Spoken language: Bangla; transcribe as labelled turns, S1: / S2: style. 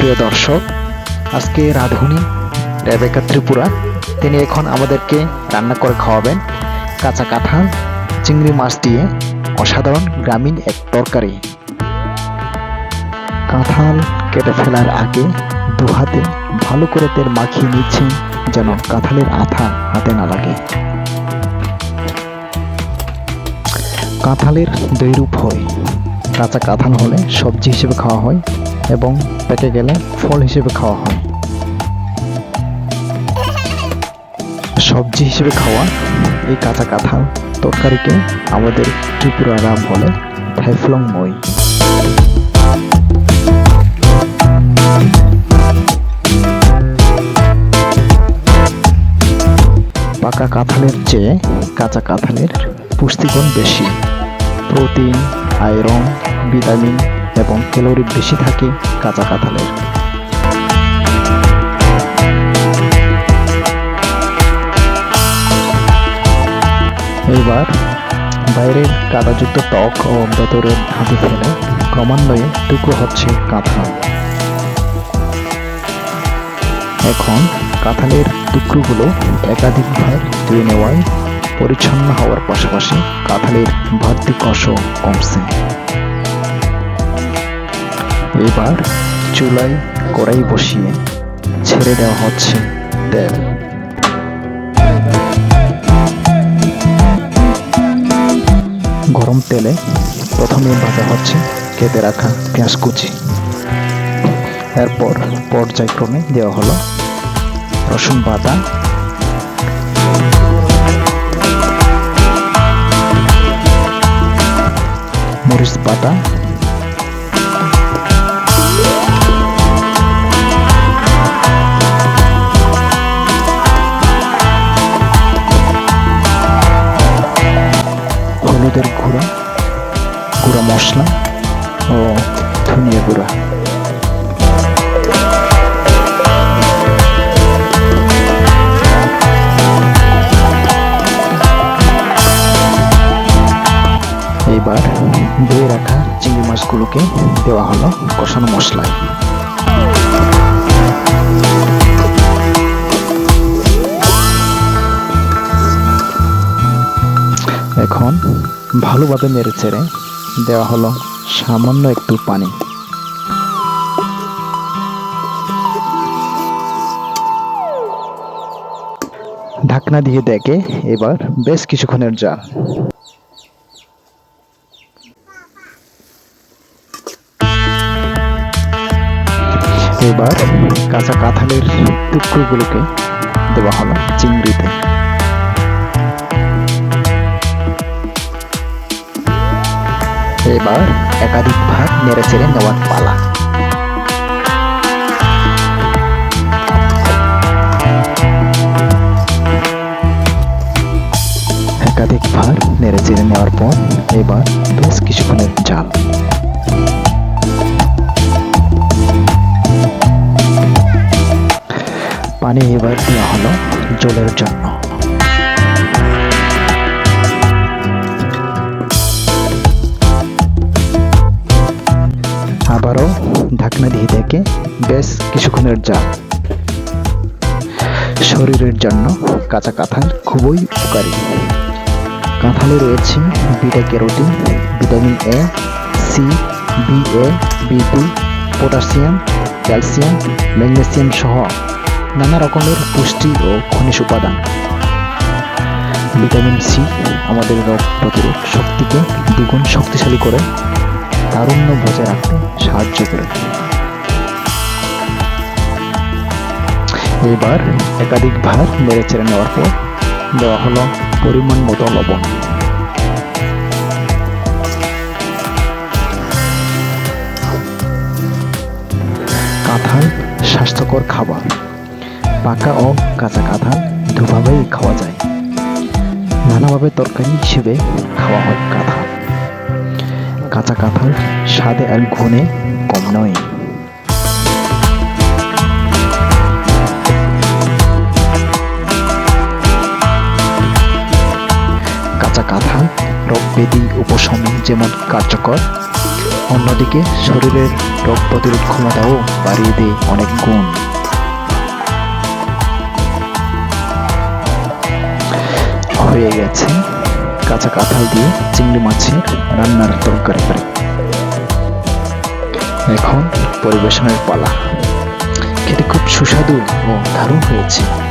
S1: প্রিয় দর্শক, আজকে রাঁধুনি, রেবেকা ত্রিপুরা, তিনি এখন আমাদেরকে রান্না করে খাওয়াবেন কাঁচা কাঁঠাল, চিংড়ি মাছ দিয়ে অসাধারণ গ্রামীণ এক তরকারি। কাঁঠাল কেটে ফেলার আগে দু হাতে ভালো করে তেল মাখিয়ে নিচ্ছেন যেন কাঁঠালের আঠা হাতে না লাগে। কাঁঠালের দুই রূপ হয়। কাঁচা কাঁঠাল হলে সবজি হিসেবে খাওয়া হয় এবং পেকে গেলে ফল হিসেবে খাওয়া হয়। সবজি হিসেবে খাওয়া এই কাঁচা কাঁঠাল তরকারিকে আমাদের ত্রিপুরারা বলে থাইফলং মই। পাকা কাঁঠালের চেয়ে কাঁচা কাঁঠালের পুষ্টিগুণ বেশি। প্রোটিন, আয়রন, ভিটামিন এবং ক্যালোরি বেশি থাকে কাঁচা কাঁঠালের। এইবার বাইরের কাদাযুক্ত ত্বক ও ভেতরের ধাঁধি ফেলে ক্রমান্বয়ে টুকরো হচ্ছে কাঁঠাল। এখন কাঁঠালের টুকরোগুলো একাধিকবার ধুয়ে নেওয়ায় পরিচ্ছন্ন হওয়ার পাশাপাশি কাঁঠালের বাড়তি কমছে। এবার চুলায় কড়াই বসিয়ে ছেড়ে দেওয়া হচ্ছে তেল। গরম তেলে প্রথমে ভাজা হচ্ছে কেটে রাখা পেঁয়াজ কুচি। এরপর পর্যায়ক্রমে দেওয়া হলো রসুন বাটা। মরিচ বাটা গুঁড়া গুঁড়া মশলা ও ধনিয়া গুঁড়া। এবার ধুয়ে রাখা চিংড়ি মাছগুলোকে দেওয়া হলো কষানো মশলায়। এখন ভালোভাবে মেরে চেড়ে দেওয়া হলো সামান্য একটু পানি। ঢাকনা দিয়ে দেখে এবার বেশ কিছুক্ষণের জাল। এবার কাঁচা কাঁঠালের টুকরোগুলোকে দেওয়া হলো চিংড়িতে। এবার একাধিক ভাগ নেড়ে চেড়ে নেওয়ার পালা। একাধিক ভাগ নেড়ে চেড়ে নেওয়ার পর এবার বেশ কিছুক্ষণের জাল। পানি এবার দেওয়া হলো জলের জন্য। দেখে বেশ কিছুক্ষণের জাল শরীরের জন্য কাঁচা কাঁঠাল খুবই উপকারী। কাঁঠালে রয়েছে beta carotene vitamin A, C, B, A, B two, potassium, calcium, magnesium সহ নানা রকমের পুষ্টি ও খনিজ উপাদান। ভিটামিন সি আমাদের রোগ প্রতিরোধ শক্তিকে দ্বিগুণ শক্তিশালী করে, তারুণ্য বজায় রাখতে সাহায্য করে। এবার একাধিক ভার নেড়ে চেড়ে নেওয়ার পর দেওয়া হলো পরিমাণ মতো লবণ। কাঁঠাল স্বাস্থ্যকর খাবার। পাকা ও কাঁচা কাঁঠাল দুভাবেই খাওয়া যায়। নানাভাবে তরকারি হিসেবে খাওয়া হয় কাঁঠাল। কাঁচা কাঁঠাল স্বাদে আর গুণে কম নয়। কাঁচা কাঁঠাল রোগ ব্যাধি, উপশমন যেমন কার্যকর, অন্যদিকে শরীরের রোগ প্রতিরোধ ক্ষমতাও বাড়িয়ে দেয় অনেক গুণ। হয়ে গেছে কাঁচা কাঁঠাল দিয়ে চিংড়ি মাছের রান্নার তরকারি করে। এখন পরিবেশনের পালা। খেতে খুব সুস্বাদু ও দারুণ হয়েছে।